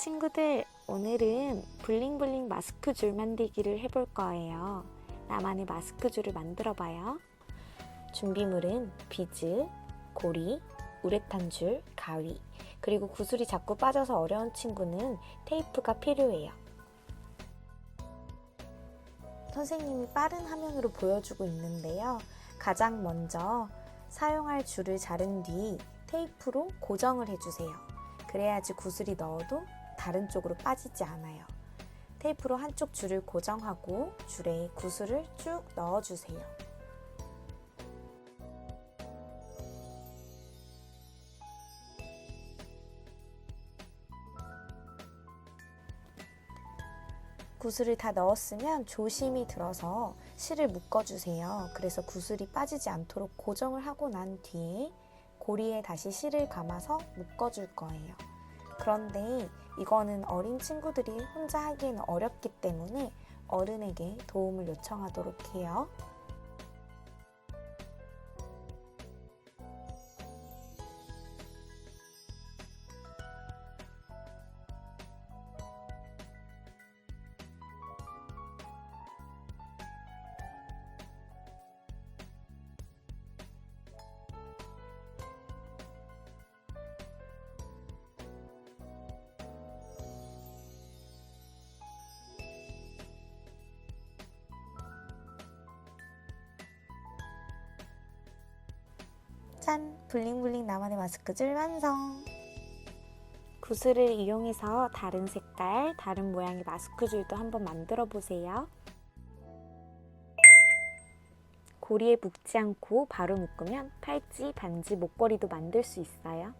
친구들, 오늘은 블링블링 마스크 줄 만들기를 해볼 거예요. 나만의 마스크 줄을 만들어 봐요. 준비물은 비즈, 고리, 우레탄 줄, 가위, 그리고 구슬이 자꾸 빠져서 어려운 친구는 테이프가 필요해요. 선생님이 빠른 화면으로 보여주고 있는데요. 가장 먼저 사용할 줄을 자른 뒤 테이프로 고정을 해주세요. 그래야지 구슬이 넣어도 다른 쪽으로 빠지지 않아요. 테이프로 한쪽 줄을 고정하고 줄에 구슬을 쭉 넣어주세요. 구슬을 다 넣었으면 조심히 들어서 실을 묶어주세요. 그래서 구슬이 빠지지 않도록 고정을 하고 난 뒤에 고리에 다시 실을 감아서 묶어줄 거예요. 그런데 이거는 어린 친구들이 혼자 하기에는 어렵기 때문에 어른에게 도움을 요청하도록 해요. 짠! 블링블링 나만의 마스크줄 완성! 구슬을 이용해서 다른 색깔, 다른 모양의 마스크줄도 한번 만들어 보세요. 고리에 묶지 않고 바로 묶으면 팔찌, 반지, 목걸이도 만들 수 있어요.